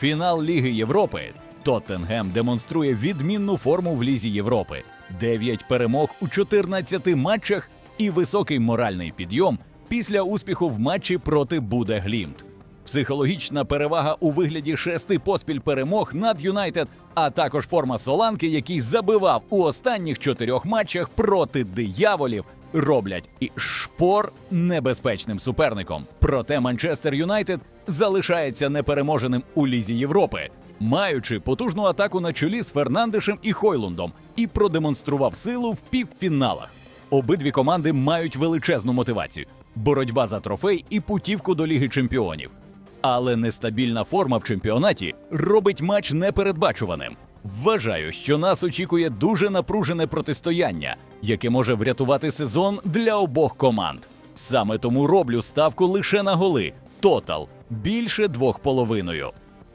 Фінал Ліги Європи. Тоттенгем демонструє відмінну форму в Лізі Європи, 9 перемог у 14 матчах і високий моральний підйом після успіху в матчі проти Буде Глімт. Психологічна перевага у вигляді шести поспіль перемог над Юнайтед, а також форма Соланки, який забивав у останніх чотирьох матчах проти дияволів, роблять і шпор небезпечним суперником. Проте Манчестер Юнайтед залишається непереможеним у лізі Європи, маючи потужну атаку на чолі з Фернандешем і Хойлундом, і продемонстрував силу в півфіналах. Обидві команди мають величезну мотивацію: боротьба за трофей і путівку до Ліги Чемпіонів. Але нестабільна форма в чемпіонаті робить матч непередбачуваним. Вважаю, що нас очікує дуже напружене протистояння, яке може врятувати сезон для обох команд. Саме тому роблю ставку лише на голи. Тотал більше двох половиною.